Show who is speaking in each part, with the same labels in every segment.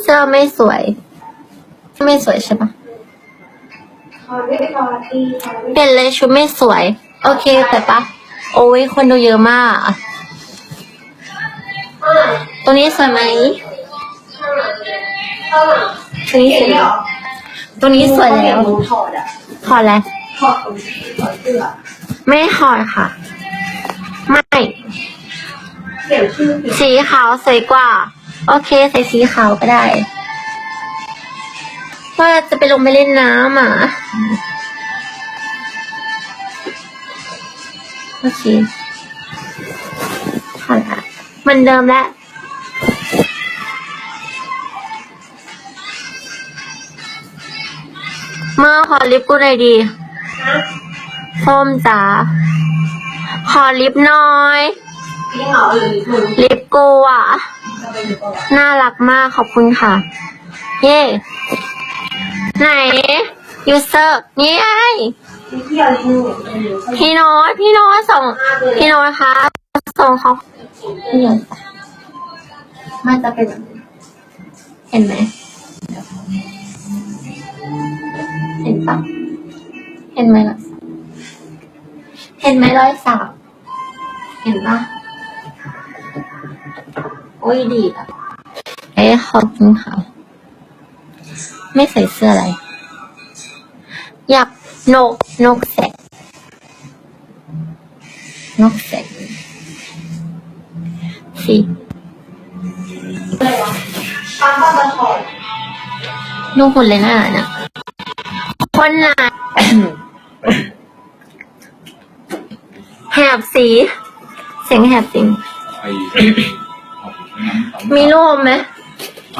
Speaker 1: เสื้อไม่สวย ไม่สวยใช่ปะ
Speaker 2: พอไม่พอที่
Speaker 1: เปลี่ยนเลยชุดไม่สวย โอเคแต่ปะ โอ้ยคนดูเยอะมากตัวนี้สวยไหมตัวนี้สวยแล้วตัวนี้สวยแล้ว
Speaker 2: ถอดอะ
Speaker 1: ถอดแล้ว
Speaker 2: ถอดตรงถอดเสื้อ
Speaker 1: ไม่ถอดค่ะ สีขาวสวยกว่า โอเค ใส่สีขาวก็ได้ว่าจะไปลงไปเล่นน้ำอะ โอเคถอดละเหมันเดิมแล้วเมื่อขอลิปกูหน่อยดีส้มจ๋าขอลิปหน่อย
Speaker 2: พี่เหงาหรือมึง
Speaker 1: ลิปกูอะ
Speaker 2: จะไปอยู่ก่อน
Speaker 1: น่ารักมากขอบคุณค่ะ เย่ไหนยูเซอร์นี่ไง
Speaker 2: พี่เที่ยวลิงหนูจะอยู่เขา
Speaker 1: พี่โน้ตพี่โน้ตส่ง พี่โน้ตคะส่งเขานี่ไงมันจะเป็นแบบนี้เห็นไหมเห็นปะเห็นไหมล่ะ เห็นไหมรอยสักเห็นปะโอ้ยดีอะเอ้ขอบคุณค่ะ ไม่ใส่เสื้ออะไร อยากนกนกแสกนกแสกสี
Speaker 2: อะไรวะปั๊มปั๊มมาถอด
Speaker 1: นูหุ่นเลยน่าน่ะคนไหนแหบสี เสียงแหบจริง
Speaker 3: ไอ้
Speaker 1: มีรูปไหม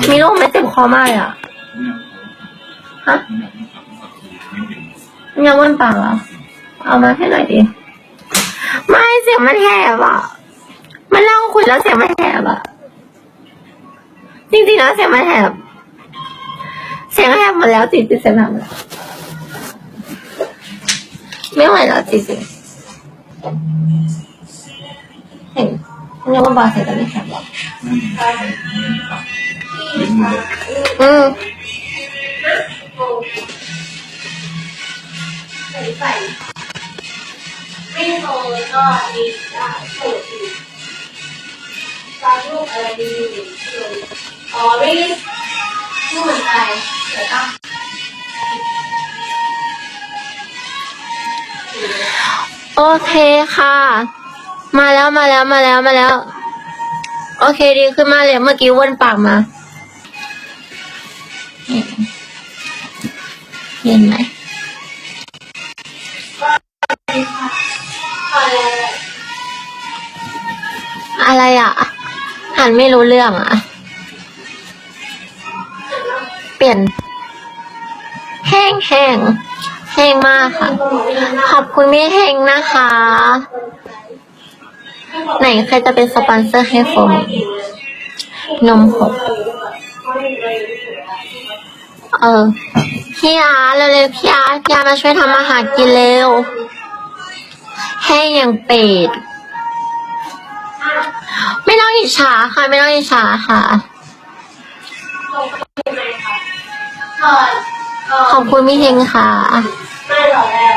Speaker 1: มีรูปไหมเจ็บคอมากอะ ฮะยังวันปากเหรอเอามาให้หน่อยดิ ไม่เสียงมันแหบอะ มันนั่งคุยแล้วเสียงมันแหบอะ จริงๆแล้วเสียงมันแหบ เสียงแหบหมดแล้วจริงๆเสียงแหบหมดแล้วไม่ไหวแล้วจริงๆเห็นยังวันปากเสียงจะไม่แหบหรอกอืม
Speaker 2: ใส่ใส่ไม่โตก็ดีได้เปิดดีตาลูกอะไรดีเลยอ๋อไม่ไม่เหมือนใจเดี๋ยวตั้ง
Speaker 1: โอเคค่ะ มาแล้วมาแล้วมาแล้วมาแล้ว โอเคดีขึ้นมาเลยเมื่อกี้วนปากมาเห็นไหม
Speaker 2: อแล้ว
Speaker 1: อะไรอะหันไม่รู้เรื่องอะ เปลี่ยน แห้งแห้งแห้งมากค่ะ ขอบคุณพี่แห้งนะคะ ไหนใครจะเป็นสปอนเซอร์ให้โฟมนมหก เออ พี่อาร์เร็วๆพี่อาร์พี่อาร์มาช่วยทำอาหารกินเร็วแห้อย่างเป็ด ไม่ต้องอิจฉาค่ะ ไม่ต้องอิจฉาค่ะขอบคุณพี่เฮงค่ะ
Speaker 2: ไม่หรอกแล้ว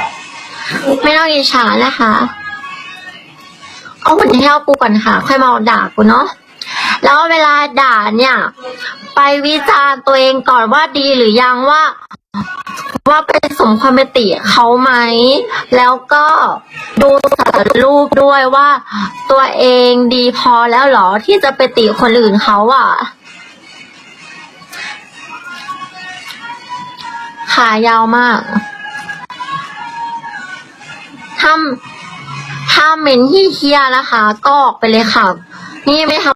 Speaker 1: ไม่ต้องอิจฉานะคะ เอาหุ่นให้เอากูก่อนค่ะ ค่อยมาด่ากูเนาะแล้วเวลาด่าเนี่ย ไปวิจารณ์ตัวเองก่อนว่าดีหรือยังว่า ว่าเป็นสมความเป็นติเขาไหม แล้วก็ดูสารรูปด้วยว่า ตัวเองดีพอแล้วหรอที่จะไปติคนอื่นเขาอะขายาวมากถ้า ถ้าเมนที่เฮียนะคะ ก็ออกไปเลยค่ะ นี่ไม่ท